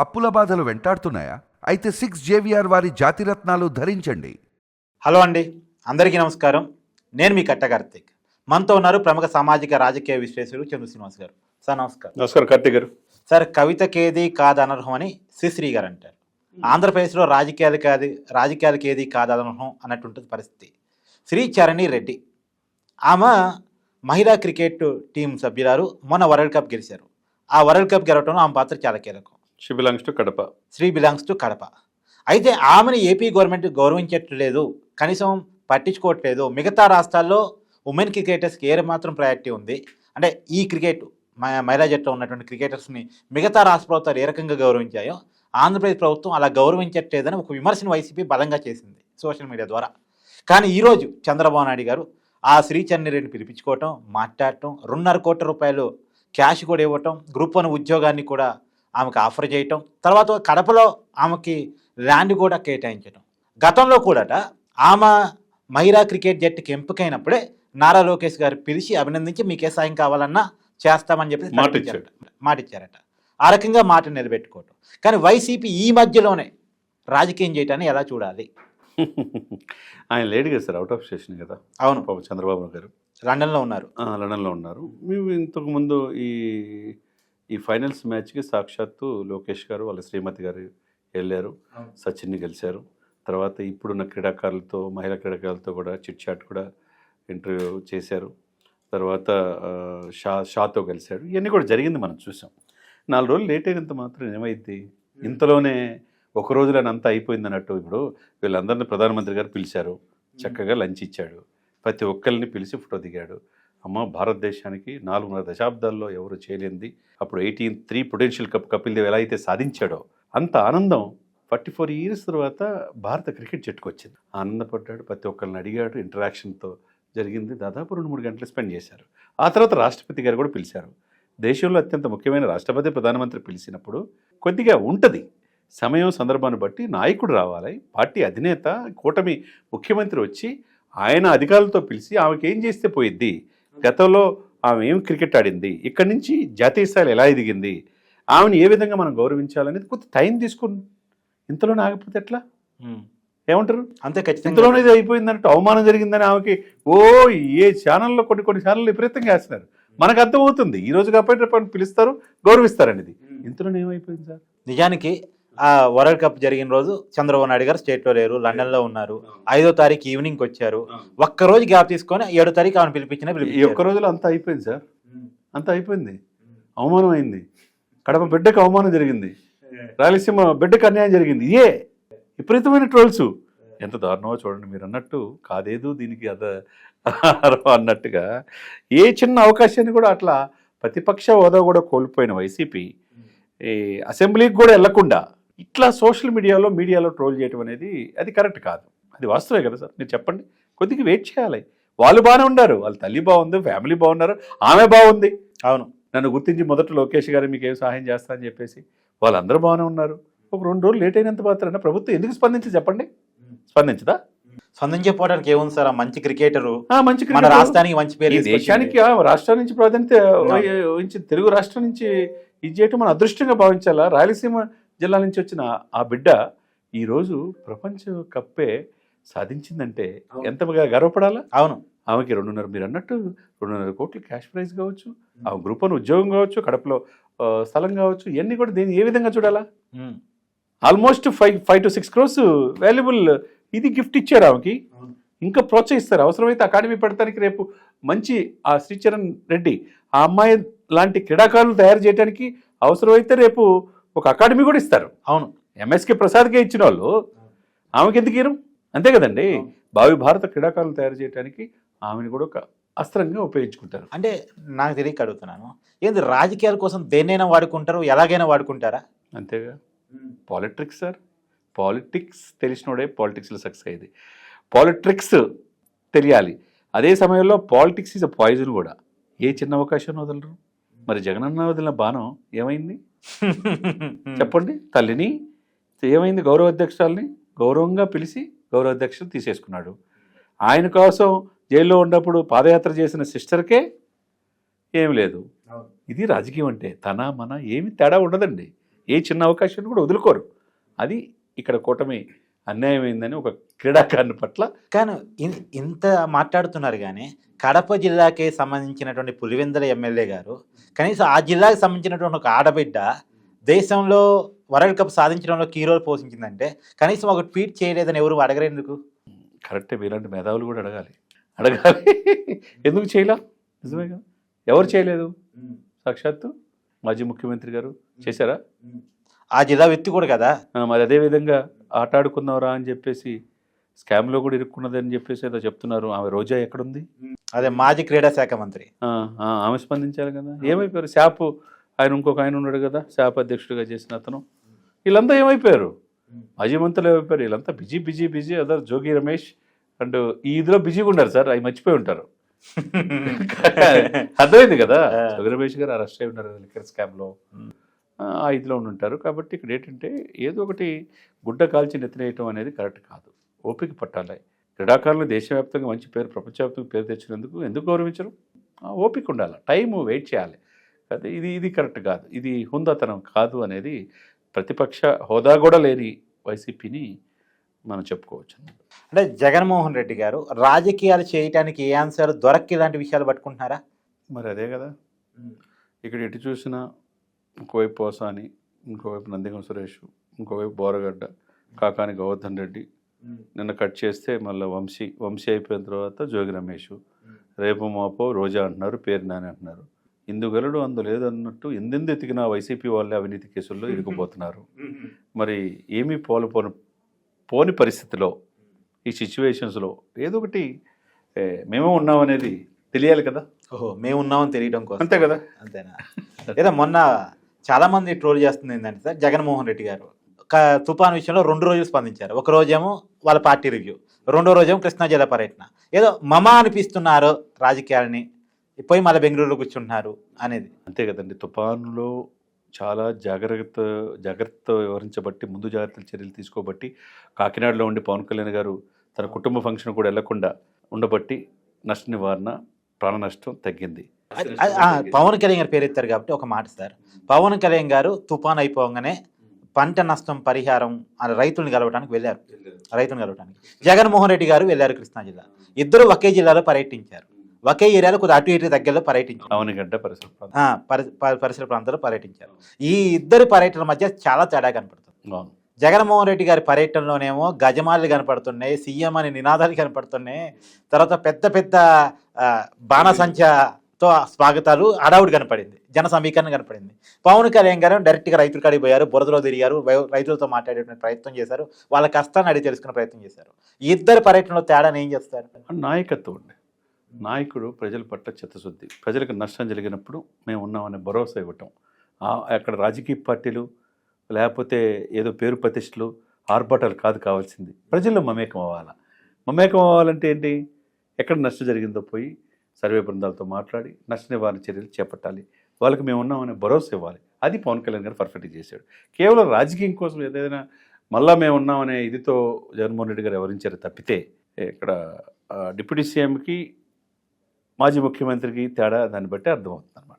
అప్పుల బాధలు వెంటాడుతున్నాయా? అయితే సిక్స్ జేవిఆర్ వారి జాతిరత్నాలు ధరించండి. హలో అండి. అందరికీ నమస్కారం. నేను మీ కట్ట కార్తీక్. మనతో ఉన్నారు ప్రముఖ సామాజిక రాజకీయ విశ్లేషకుడు చంద్ర శ్రీనివాస్ గారు. సార్ నమస్కారం. నమస్కారం కార్తీక్ గారు. సార్ కవితకేది కాదు అనర్హం అని శ్రీశ్రీ గారు అంటారు. ఆంధ్రప్రదేశ్లో రాజకీయాలు కాదు రాజకీయాలకు ఏది కాదు అనర్హం అన్నట్టుంటుంది పరిస్థితి. శ్రీ చరణి రెడ్డి. ఆమె మహిళా క్రికెట్ టీం సభ్యురాలు మొన్న వరల్డ్ కప్ గెలిచారు. ఆ వరల్డ్ కప్ గెలవడంలో ఆమె పాత్ర చాలా కీలకం. She belongs to Kadapa she belongs to Kadapa అయితే ఆమెను ఏపీ గవర్నమెంట్ గౌరవించట్లేదు కనీసం పట్టించుకోవట్లేదు. మిగతా రాష్ట్రాల్లో ఉమెన్ క్రికెటర్స్కి ఏ మాత్రం ప్రయారిటీ ఉంది. అంటే ఈ క్రికెట్ మహిళా జట్టులో ఉన్నటువంటి క్రికెటర్స్ని మిగతా రాష్ట్ర ప్రభుత్వాలు ఏ రకంగా గౌరవించాయో ఆంధ్రప్రదేశ్ ప్రభుత్వం అలా గౌరవించట్లేదని ఒక విమర్శను వైసీపీ బలంగా చేసింది సోషల్ మీడియా ద్వారా. కానీ ఈరోజు చంద్రబాబు నాయుడు గారు ఆ శ్రీచరణి పిలిపించుకోవటం మాట్లాడటం రెండున్నర కోట్ల రూపాయలు క్యాష్ కూడా ఇవ్వటం గ్రూప్ వన్ ఉద్యోగాన్ని కూడా ఆమెకు ఆఫర్ చేయటం తర్వాత కడపలో ఆమెకి ల్యాండ్ కూడా కేటాయించడం గతంలో కూడాట ఆమె మహిళా క్రికెట్ జట్టుకి ఎంపికైనప్పుడే నారా లోకేష్ గారు పిలిచి అభినందించి మీకే సాయం కావాలన్నా చేస్తామని చెప్పి మాట ప్రకటించారట. మాట ఇచ్చారట. ఆ రకంగా మాట నిలబెట్టుకోవటం. కానీ వైసీపీ ఈ మధ్యలోనే రాజకీయం చేయటాన్ని ఎలా చూడాలి? ఆయన లేడు కదా సార్ అవుట్ ఆఫ్ స్టేషన్ కదా. అవును. పాపం చంద్రబాబు గారు. లండన్లో ఉన్నారు. లండన్లో ఉన్నారు. మేము ఇంతకు ముందు ఈ ఈ ఫైనల్స్ మ్యాచ్కి సాక్షాత్తు లోకేష్ గారు వాళ్ళ శ్రీమతి గారు వెళ్ళారు. సచిన్ని గెలిచారు. తర్వాత ఇప్పుడున్న క్రీడాకారులతో మహిళా క్రీడాకారులతో కూడా చిట్ చాట్ కూడా ఇంటర్వ్యూ చేశారు. తర్వాత షా షాతో కలిశాడు ఇవన్నీ కూడా జరిగింది మనం చూసాం. నాలుగు రోజులు లేట్ అయినంత మాత్రం ఏమైంది? ఇంతలోనే ఒక రోజులో అంతా అయిపోయింది అన్నట్టు ఇప్పుడు వీళ్ళందరినీ ప్రధానమంత్రి గారు పిలిచారు. చక్కగా లంచ్ ఇచ్చాడు. ప్రతి ఒక్కరిని పిలిచి ఫోటో దిగాడు. అమ్మ భారతదేశానికి నాలుగున్నర దశాబ్దాల్లో ఎవరు చేయలేనిది. అప్పుడు eighteen three potential cup Kapil Dev ఎలా అయితే సాధించాడో అంత ఆనందం ఫార్టీ ఫోర్ ఇయర్స్ తర్వాత భారత క్రికెట్ జట్టుకు వచ్చింది ఆనందపడ్డాడు ప్రతి ఒక్కరిని అడిగాడు ఇంటరాక్షన్తో జరిగింది. దాదాపు రెండు మూడు గంటలు స్పెండ్ చేశారు. ఆ తర్వాత రాష్ట్రపతి గారు కూడా పిలిచారు. దేశంలో అత్యంత ముఖ్యమైన రాష్ట్రపతి ప్రధానమంత్రి పిలిచినప్పుడు కొద్దిగా ఉంటుంది. సమయం సందర్భాన్ని బట్టి నాయకుడు రావాలి పార్టీ అధినేత కూటమి ముఖ్యమంత్రి వచ్చి ఆయన అధికారులతో పిలిచి ఆమెకి ఏం చేస్తే పోయిద్ది? గతంలో ఆమె ఏం క్రికెట్ ఆడింది? ఇక్కడి నుంచి జాతీయ స్థాయిలో ఎలా ఎదిగింది? ఆమెను ఏ విధంగా మనం గౌరవించాలనేది కొంత టైం తీసుకుని ఇంతలోనే ఆగిపోతే ఎట్లా. ఏమంటారు? అంతే ఖచ్చితంగా. ఇంతలోనే ఇది అయిపోయిందన్నట్టు అవమానం జరిగిందని ఆమెకి ఓ ఏ ఛానల్లో కొన్ని కొన్ని ఛానళ్ళు విపరీతంగా వేస్తున్నారు. మనకు అర్థమవుతుంది. ఈ రోజు కాబట్టి రేపు పిలుస్తారు గౌరవిస్తారు అనేది ఇంతలోనే ఏమైపోయింది సార్? నిజానికి ఆ వరల్డ్ కప్ జరిగిన రోజు చంద్రబాబు నాయుడు గారు స్టేట్లో లేరు లండన్లో ఉన్నారు. ఐదో తారీఖు ఈవినింగ్ వచ్చారు. ఒక్క రోజు గ్యాప్ తీసుకొని ఏడో తారీఖు ఆమెను పిలిపించిన ఈ ఒక్క రోజులో అంత అయిపోయింది సార్. అంత అయిపోయింది. అవమానం అయింది. కడప బిడ్డకు అవమానం జరిగింది. రాయలసీమ బిడ్డకు అన్యాయం జరిగింది. ఇదే విపరీతమైన ట్రోల్స్. ఎంత దారుణమో చూడండి మీరు అన్నట్టు కాదేదు దీనికి అద అన్నట్టుగా ఏ చిన్న అవకాశాన్ని కూడా అట్లా ప్రతిపక్ష హోదా కూడా కోల్పోయిన వైసీపీ ఈ అసెంబ్లీకి కూడా వెళ్ళకుండా ఇట్లా సోషల్ మీడియాలో మీడియాలో ట్రోల్ చేయడం అనేది అది కరెక్ట్ కాదు. అది వాస్తవే కదా సార్? మీరు చెప్పండి. కొద్దిగా వెయిట్ చేయాలి. వాళ్ళు బాగానే ఉన్నారు. వాళ్ళ తల్లి బాగుంది ఫ్యామిలీ బాగున్నారు ఆమె బాగుంది. అవును. నన్ను గుర్తించి మొదట లోకేష్ గారు మీకు ఏం సహాయం చేస్తా అని చెప్పేసి వాళ్ళందరూ బాగానే ఉన్నారు. ఒక రెండు రోజులు లేట్ అయినంత మాత్రాన ప్రభుత్వం ఎందుకు స్పందించి చెప్పండి? స్పందించదా? స్పందించకపోవడానికి ఏముంది సార్? మంచి క్రికెటరు. మంచి మన. రాష్ట్రానికి మంచి పేరు. దేశానికి రాష్ట్రం నుంచి ప్రాధాన్యత తెలుగు రాష్ట్రం నుంచి ఇది చేయటం మన అదృష్టంగా భావించాలా? రాయలసీమ జిల్లా నుంచి వచ్చిన ఆ బిడ్డ ఈరోజు ప్రపంచ కప్పే సాధించిందంటే. ఎంత గర్వపడాలా? అవును. ఆమెకి రెండున్నర మీరు అన్నట్టు రెండున్నర కోట్లు క్యాష్ ప్రైజ్ కావచ్చు ఆ గ్రూప్ వన్ ఉద్యోగం కావచ్చు కడపలో స్థలం కావచ్చు ఇవన్నీ కూడా దీన్ని ఏ విధంగా చూడాలా. Almost five five to six crores valuable. ఇది గిఫ్ట్ ఇచ్చారు ఆమెకి. ఇంకా ప్రోత్సహిస్తారు. అవసరమైతే అకాడమీ పెడతానికి రేపు మంచి ఆ శ్రీచరణ్ రెడ్డి ఆ అమ్మాయి లాంటి క్రీడాకారులు తయారు చేయడానికి అవసరమైతే రేపు ఒక అకాడమీ కూడా ఇస్తారు. అవును. ఎంఎస్కే ప్రసాద్కే ఇచ్చిన వాళ్ళు ఆమెకి ఎందుకు ఇరు అంతే కదండి. భావి భారత క్రీడాకారులు తయారు చేయడానికి ఆమెను కూడా ఒక అస్త్రంగా ఉపయోగించుకుంటారు. అంటే నాకు తెలియక అడుగుతున్నాను. ఏంది రాజకీయాల కోసం దేన్నైనా వాడుకుంటారు? ఎలాగైనా వాడుకుంటారా? అంతేగా. Politics sir. పాలిటిక్స్ తెలిసినోడే పాలిటిక్స్లో సక్సెస్ అయ్యేది. పాలిటిక్స్ తెలియాలి. అదే సమయంలో పాలిటిక్స్ ఈజ్ అ పాయిజన్ కూడా. ఏ చిన్న అవకాశం వదలరు? మరి జగనన్న వదిలిన బాణం ఏమైంది? చెప్పండి. తల్లిని ఏమైంది గౌరవ అధ్యక్షురాలని గౌరవంగా పిలిచి గౌరవ అధ్యక్షులు తీసేసుకున్నాడు. ఆయన కోసం జైల్లో ఉన్నప్పుడు పాదయాత్ర చేసిన సిస్టర్కే ఏమి లేదు. ఇది రాజకీయం అంటే తన మన ఏమి తేడా ఉండదండి. ఏ చిన్న అవకాశాన్ని కూడా వదులుకోరు. అది ఇక్కడ కూటమి అన్యాయమైందని ఒక క్రీడాకారుని పట్ల కానీ ఇంత మాట్లాడుతున్నారు కానీ కడప జిల్లాకి సంబంధించినటువంటి పులివెందుల ఎమ్మెల్యే గారు కనీసం ఆ జిల్లాకి సంబంధించినటువంటి ఒక ఆడబిడ్డ దేశంలో వరల్డ్ కప్ సాధించడంలో కీ రోల్ పోషించిందంటే కనీసం ఒక ట్వీట్ చేయలేదని ఎవరు అడగరేందుకు? కరెక్టే మీలాంటి మేధావులు కూడా అడగాలి. అడగాలి. ఎందుకు చేయలా? నిజమే కదా. ఎవరు చేయలేదు? సాక్షాత్తు మాజీ ముఖ్యమంత్రి గారు చేశారా? ఆ జిల్లా వ్యక్తి కూడా కదా? మరి అదే విధంగా ఆట ఆడుకున్నారా అని చెప్పేసి స్కామ్లో కూడా ఇరుక్కున్నదని చెప్పేసి ఏదో చెప్తున్నారు. ఆమె రోజా ఎక్కడుంది? అదే మాజీ క్రీడా శాఖ మంత్రి. ఆమె స్పందించాలి కదా. ఏమైపోయారు? శాప్ ఆయన ఇంకొక ఆయన ఉన్నాడు కదా శాప్ అధ్యక్షుడిగా చేసిన అతను. వీళ్ళంతా ఏమైపోయారు? మాజీ మంత్రులు ఏమైపోయారు? వీళ్ళంతా busy busy busy. Other Jogi Ramesh and ఈ ఇదిలో బిజీగా ఉన్నారు సార్. అవి మర్చిపోయి ఉంటారు. అర్థమైంది కదా. జోగి రమేష్ గారు అరెస్ట్ అయి ఉన్నారు లిక్కర్ స్కామ్లో. ఆ ఇదిలో ఉంటారు కాబట్టి ఇక్కడ ఏంటంటే ఏదో ఒకటి గుడ్డ కాల్చి నెత్తినేయటం అనేది కరెక్ట్ కాదు. ఓపిక పట్టాలి. క్రీడాకారులు దేశవ్యాప్తంగా మంచి పేరు ప్రపంచవ్యాప్తంగా పేరు తెచ్చినందుకు ఎందుకు గౌరవించరు? ఓపిక ఉండాలి. టైము వెయిట్ చేయాలి. అదే ఇది ఇది కరెక్ట్ కాదు. ఇది హుందాతనం కాదు అనేది ప్రతిపక్ష హోదా కూడా లేని వైసీపీని మనం చెప్పుకోవచ్చు. అంటే జగన్మోహన్ రెడ్డి గారు రాజకీయాలు చేయటానికి ఏ అంశాలు దొరక్క ఇలాంటి విషయాలు పట్టుకుంటున్నారా? మరి అదే కదా. ఇక్కడ ఎటు చూసినా ఇంకోవైపు పోసాని ఇంకోవైపు నందిగం సురేష్ ఇంకోవైపు బోరగడ్డ కాకాని గోవర్ధన్ రెడ్డి నిన్న కట్ చేస్తే మళ్ళీ వంశీ వంశీ అయిపోయిన తర్వాత జోగి రమేష్. రేపు మాపో రోజా అంటున్నారు పేరు నాని అంటున్నారు. ఇందుగలడు అందు లేదు అన్నట్టు ఎందెందు ఎతికినా వైసీపీ వాళ్ళే అవినీతి కేసుల్లో ఇరుకుపోతున్నారు మరి ఏమీ పోలు పోని పోని పరిస్థితిలో ఈ సిచ్యువేషన్స్లో ఏదో ఒకటి మేమే ఉన్నామనేది తెలియాలి కదా? ఓహో మేము ఉన్నామని తెలియడం కోసం. అంతే కదా? అంతేనా? ఏదో మొన్న చాలా మంది ట్రోల్ చేస్తుంది ఏంటంటే సార్ జగన్మోహన్ రెడ్డి గారు. ఒక తుఫాన్ విషయంలో రెండు రోజులు స్పందించారు. ఒక రోజేమో వాళ్ళ పార్టీ రివ్యూ రెండో రోజేమో కృష్ణా జిల్లా పర్యటన. ఏదో మమా అనిపిస్తున్నారు రాజకీయాలని పోయి మళ్ళీ బెంగళూరులో కూర్చుంటున్నారు అనేది. అంతే కదండి తుఫానులో చాలా జాగ్రత్త జాగ్రత్త వివరించబట్టి ముందు జాగ్రత్తలు చర్యలు తీసుకోబట్టి కాకినాడలో ఉండి పవన్ కళ్యాణ్ గారు తన కుటుంబ ఫంక్షన్ కూడా వెళ్ళకుండా ఉండబట్టి నష్ట నివారణ ప్రాణ నష్టం తగ్గింది. పవన్ కళ్యాణ్ గారు పేరు ఎత్తారు కాబట్టి ఒక మాట సార్. పవన్ కళ్యాణ్ గారు తుఫాన్ అయిపోగానే పంట నష్టం పరిహారం అని రైతుల్ని కలవడానికి వెళ్ళారు. రైతులను కలవడానికి జగన్మోహన్ రెడ్డి గారు వెళ్ళారు కృష్ణా జిల్లా. ఇద్దరు ఒకే జిల్లాలో పర్యటించారు. ఒకే ఏరియాలో కొద్ది అటు ఇటు దగ్గరలో పర్యటించారు. పరిసర ప్రాంతం. ఆ, పరి- ప- పరిసర ప్రాంతాల్లో పర్యటించారు. ఈ ఇద్దరు పర్యటన మధ్య చాలా తేడా కనపడుతుంది. జగన్మోహన్ రెడ్డి గారి పర్యటనలోనేమో గజమాలు కనపడుతున్నాయి సీఎం అనే నినాదాలు కనపడుతున్నాయి తర్వాత పెద్ద పెద్ద ఆ, తో స్వాగతాలు హడావుడి కనపడింది. జన సమీకరణ కనపడింది. పవన్ కళ్యాణ్ గారు డైరెక్ట్గా రైతుల కాడికి పోయారు బురదలో తిరిగారు రైతులతో మాట్లాడే ప్రయత్నం చేశారు వాళ్ళ కష్టాన్ని అడిగి తెలుసుకునే ప్రయత్నం చేశారు. ఇద్దరు పర్యటనలో తేడాని ఏం చేస్తారు? నాయకత్వం ఉండే నాయకుడు ప్రజల పట్ల చిత్తశుద్ధి ప్రజలకు నష్టం జరిగినప్పుడు మేము ఉన్నామనే భరోసా ఇవ్వటం. అక్కడ రాజకీయ పార్టీలు లేకపోతే ఏదో పేరు ప్రతిష్టలు ఆర్భాటాలు కాదు కావాల్సింది. ప్రజల్లో మమేకం అవ్వాలా? మమేకం అవ్వాలంటే ఏంటి? ఎక్కడ నష్టం జరిగిందో పోయి సర్వే బృందాలతో మాట్లాడి నష్ట నివారణ చర్యలు చేపట్టాలి. వాళ్ళకి మేము ఉన్నామనే భరోసా ఇవ్వాలి. అది పవన్ కళ్యాణ్ గారు పర్ఫెక్ట్గా చేశాడు. కేవలం రాజకీయం కోసం ఏదైనా మళ్ళా మేము ఉన్నామనే ఇదితో జగన్మోహన్ రెడ్డి గారు వివరించారు తప్పితే ఇక్కడ డిప్యూటీ సీఎంకి మాజీ ముఖ్యమంత్రికి తేడా దాన్ని బట్టి అర్థమవుతుంది.